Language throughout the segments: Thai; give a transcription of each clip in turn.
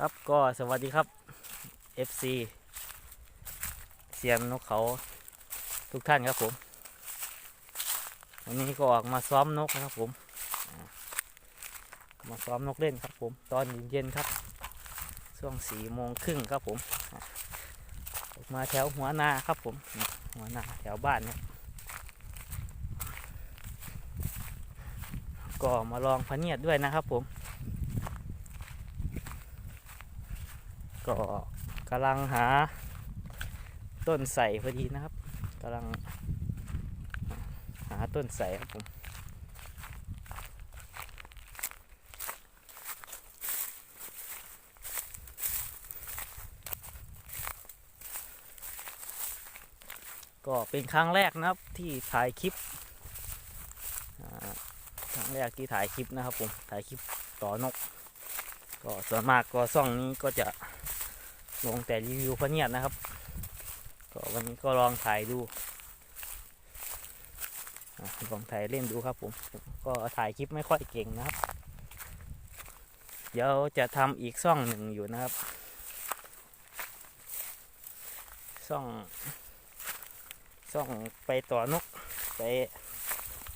ครับก็สวัสดีครับ FC เซียนนกเขาทุกท่านครับผม วันนี้ก็ออกมาซ้อมนกนะครับผม มาซ้อมนกเล่นครับผม ตอนเย็นๆครับ ช่วงสี่โมงครึ่งครับผมออกมาแถวหัวนาครับผม หัวนาแถวบ้านครับก็มาลองพเนียดด้วยนะครับผม ก็กำลังหาต้นใส่พอดีนะครับกำลังหาต้นใส่ครับผมก็เป็นครั้งแรกนะครับที่ถ่ายคลิปครั้งแรกที่ถ่ายคลิปนะครับผมถ่ายคลิปต่อนก ก็ส่วนมากก็ซ่องนี้ก็จะ ลงแต่รีวิวพะเนียดนะครับ ก็วันนี้ก็ลองถ่ายดูลองถ่ายเล่นดูครับผมก็ถ่ายคลิปไม่ค่อยเก่งนะครับ เดี๋ยวจะทำอีกซ่องหนึ่งอยู่นะครับ ซ่องซ่องไปต่อนกไป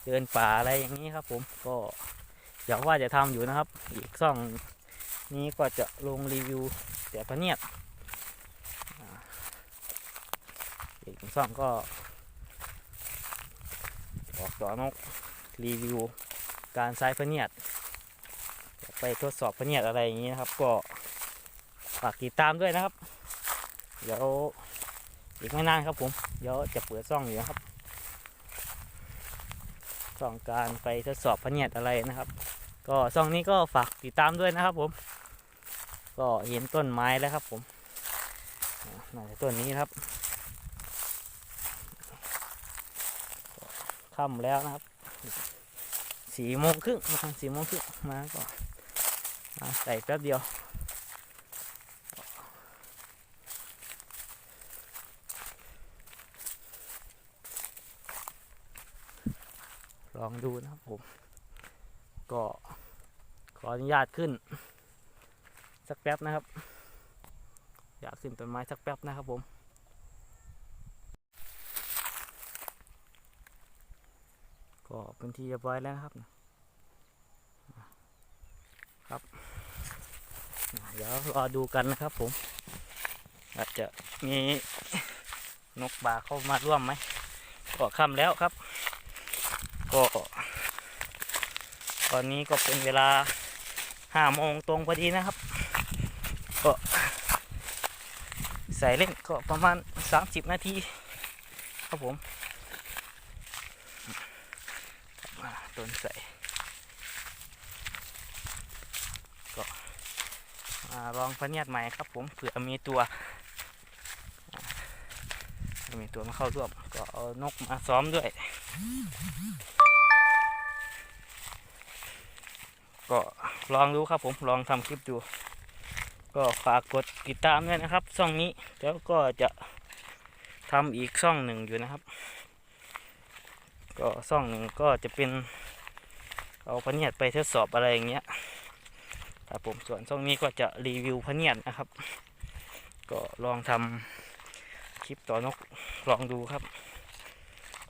เดินป่าอะไรอย่างนี้ครับ ผมก็เดี๋ยวว่าจะทำอยู่นะครับ อีกซ่องนี้ก็จะลงรีวิวแต่พะเนียด อีก ซ่องก็ออกต่อนกรีวิวการใช้พเนียดไปทดสอบพเนียดอะไรอย่างนี้นะครับ ก็ฝากติดตามด้วยนะครับ เดี๋ยวอีกไม่นานครับผมเดี๋ยวจะเปิดซ่องอยู่นะครับซ่องการไปทดสอบพเนียดอะไรนะครับ ก็ซ่องนี้ก็ฝากติดตามด้วยนะครับผม ก็เห็นต้นไม้แล้วครับผมน่าจะต้นนี้ครับ ค่ำแล้วนะครับสี่โมงครึ่งมาสี่โมงครึ่งมาก็มาใส่แป๊บเดียวลองดูนะครับผม ก็ขออนุญาตขึ้น สักแป๊บนะครับ อยากขึ้นต้นไม้สักแป๊บนะครับผม ก็เป็นที่เรียบร้อยแล้วนะครับครับ เดี๋ยวรอดูกันนะครับผม อาจจะมีนกป่าเข้ามาร่วมไหมก็ค่ำแล้วครับ ก็ ตอนนี้ก็เป็นเวลาห้าโมงตรงพอดีนะครับ ก็ใส่เล่นก็ประมาณสามสิบนาทีครับผม มา ต้นใส่ก็ลองพเนียดใหม่ครับผมเผื่อมีตัวมีตัวมาเข้าร่วมก็เอานกมาซ้อมด้วย ก็ลองดูครับผมลองทำคลิปดู ก็ฝากกดติดตามด้วยนะครับ ช่องนี้แล้วก็จะทำอีกช่องหนึ่งอยู่นะครับ ก็ซ่องหนึ่งก็จะเป็น เอาพเนียดไปทดสอบอะไรอย่างเงี้ยครับผมส่วนช่องนี้ก็จะรีวิวพเนียดนะครับ ก็ลองทำคลิปต่อนกลองดูครับ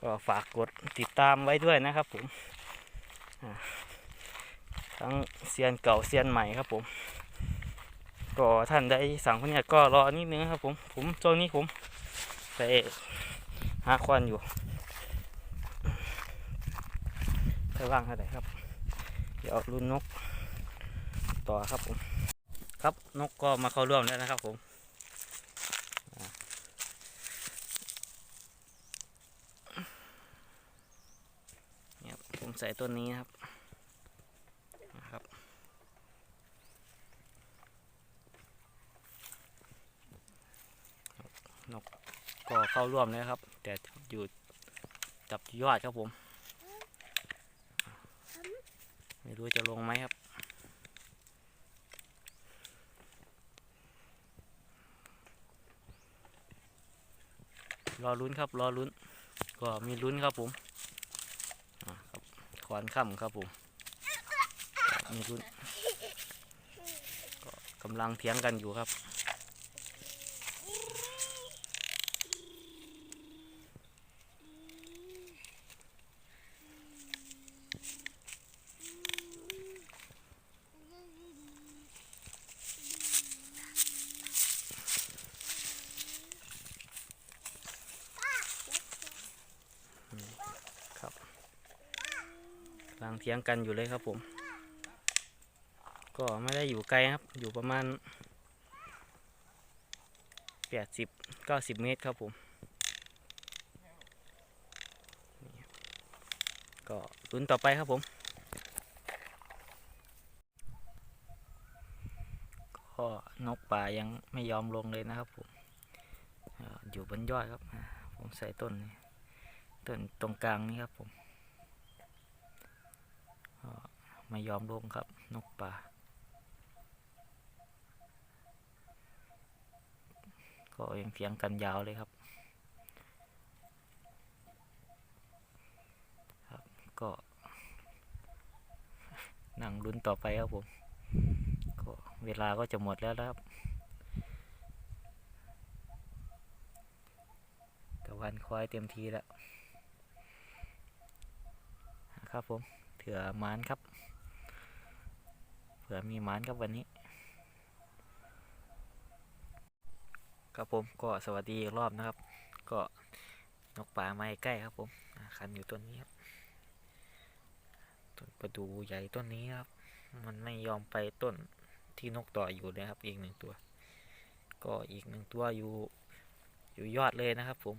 ก็ฝากกดติดตามไว้ด้วยนะครับผมทั้งเซียนเก่าเซียนใหม่ครับผม ก็ท่านได้สั่งพเนียดก็รอนิดนึงครับผมผมช่วงนี้ผมไปหาควันอยู่ค่อยว่างเท่าไหร่ครับ เดี๋ยวรุ่นนกต่อครับผม ครับนกก็มาเข้าร่วมแล้วนะครับผมเนี่ยผมใส่ต้นนี้ครับนะครับนกก็เข้าร่วมแล้วครับ แต่อยู่จับยอดครับผม ไม่รู้จะลงไหมครับ รอลุ้นครับรอลุ้น ก็มีลุ้นครับผมอ่าครับขวานค่ำครับผม มีลุ้นก็กำลังเถียงกันอยู่ครับ เถียงกันอยู่เลยครับผม ก็ไม่ได้อยู่ไกลครับ อยู่ประมาณแปดสิบเก้าสิบเมตรครับผม ก็ลุ้นต่อไปครับผม ก็นกป่ายังไม่ยอมลงเลยนะครับผมอยู่บนยอดครับ ผมใส่ต้นนี้ต้นตรงกลางนี่ครับผมก็ ไม่ยอมลงครับ นกป่า ก็ยังเถียงกันยาวเลยครับ ครับ ก็ นั่งลุ้นต่อไปครับผม ก็เวลาก็จะหมดแล้วนะครับตะวันควายเต็มทีแล้ว ครับผมเถื่อมานครับ ผื่อมีมานครับวันนี้ ครับผมก็สวัสดีรอบนะครับ ก็นกป่าไม้ใกล้ครับผมคันอยู่ต้นนี้ครับต้นประดูใหญ่ต้นนี้ครับ มันไม่ยอมไปต้นที่นกต่ออยู่เลยครับ อีกหนึ่งตัว ก็อีกหนึ่งตัวอยู่อยู่ยอดเลยนะครับ ผม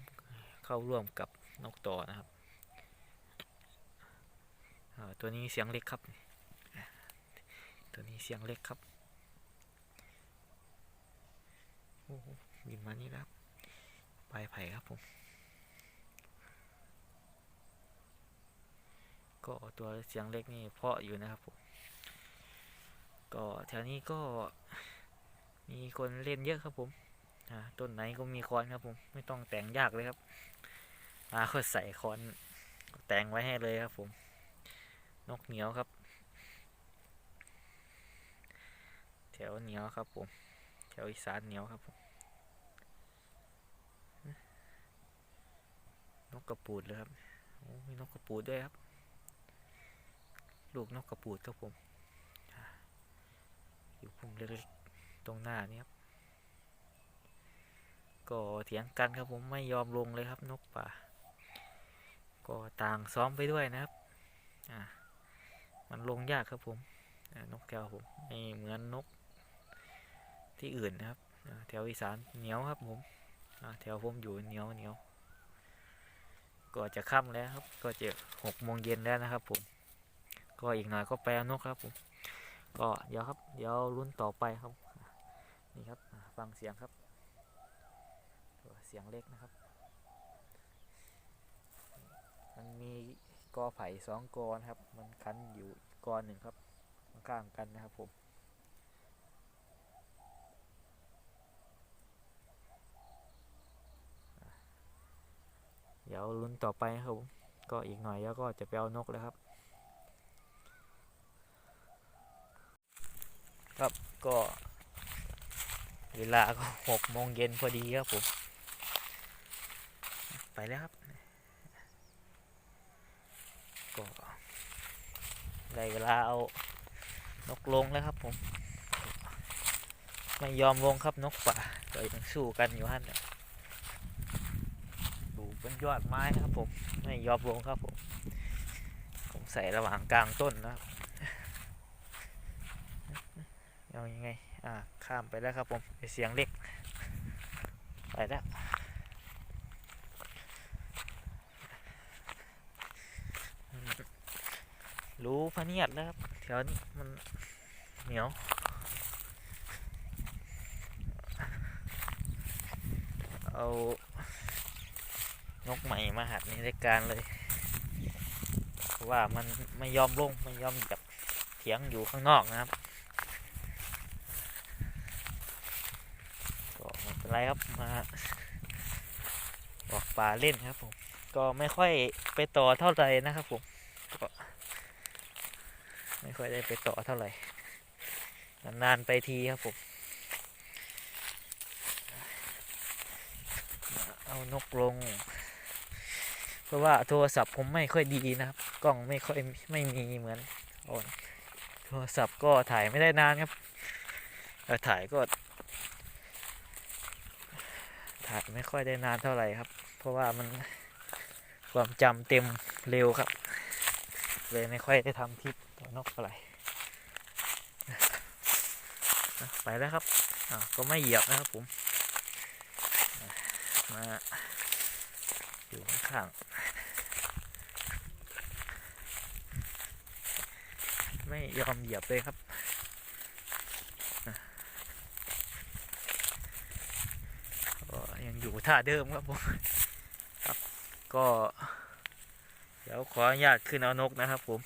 เข้าร่วมกับนกต่อนะครับตัวนี้เสียงเล็กครับ ตัวนี้เสียงเล็กครับโอ้โหบินมานี่แล้วครับปลายไผ่ครับผม ก็ตัวเสียงเล็กนี่เพาะอยู่นะครับผมก็แถวนี้ก็มีคนเล่นเยอะครับผมต้นไหนก็มีคอนครับผม ไม่ต้องแต่งยากเลยครับมาก็ใส่คอนแต่งไว้ให้เลยครับผม นกเหนียวครับ แถ วเหนียวครับผมแถวอีสานเหนียวครับผมนกกระปูดเลยครับโอ้มีนกกระปูดด้วยครับ ลูกนกกระปูดครับผม อยู่พุ่มเล็กๆตรงหน้านี่ครับก็เถียงกันครับผมไม่ยอมลงเลยครับนกป่า ก็ต่างซ้อมไปด้วยนะครับอ่ามันลงยากครับผมนกแก้วผมไม่เหมือนนก ที่อื่นนะครับแถวอีสานเหนียวครับผมแถวผมอยู่เหนียวเหนียวก็จะค่ำแล้วครับ ก็จะหกโมงเย็นแล้วนะครับ ผม ก็อีกหน่อยก็ไปเอานกครับผมก็เดี๋ยวครับ เดี๋ยวรุ่นต่อไปครับ นี่ครับฟังเสียงครับเสียงเล็กนะครับ มันมีกอไผ่สองกอนะครับ มันคันอยู่กกอหนึ่งครับข้างกันนะครับผม เดี๋ยว ลุ้นต่อไปครับผมก็อีกหน่อยแล้วก็จะไปเอานกแล้วครับ ครับก็เวลาก็หกโมงเย็นพอดีครับผม ไปแล้วครับก็ได้เวลาเอานกลงแล้วครับผม ไม่ยอมลงครับนกป่าก็ยังสู้กันอยู่ฮั่นน่ย บนยอดไม้ครับผมไม่ยอมลงครับผมผมใส่ระหว่างกลางต้นนะเอายังไงอ่าข้ามไปแล้วครับผมไปเสียงเล็กไปแล้วรู้พะเนียดแล้วครับแถวนี้มันเหนียวเอา นกใหม่มาหัดในรายการเลย ว่ามันไม่ยอมลงไม่ยอมจับเถียงอยู่ข้างนอกนะครับก็เป็นไรครับมาออกป่าเล่นครับผมก็ไม่ค่อยไปต่อเท่าไหร่นะครับผมก็ไม่ค่อยได้ไปต่อเท่าไหร่นานๆไปทีครับผมเอานกลง เพราะว่าโทรศัพท์ผมไม่ค่อยดีนะครับ กล้องไม่ค่อยไม่มีเหมือนโอนโทรศัพท์ก็ถ่ายไม่ได้นานครับถ่ายก็ ถ่ายไม่ค่อยได้นานเท่าไหร่ครับ เพราะว่ามันความจำเต็มเร็วครับ เลยไม่ค่อยได้ทำคลิปตัวนกเท่าไหร่ไปแล้วครับก็ไม่เหยียบนะครับผม มาอยู่ข้าง ไม่ยอมเหยียบเลยครับก็ยังอยู่ท่าเดิมครับผมครับก็ เดี๋ยวขออนุญาตขึ้นเอานกนะครับผม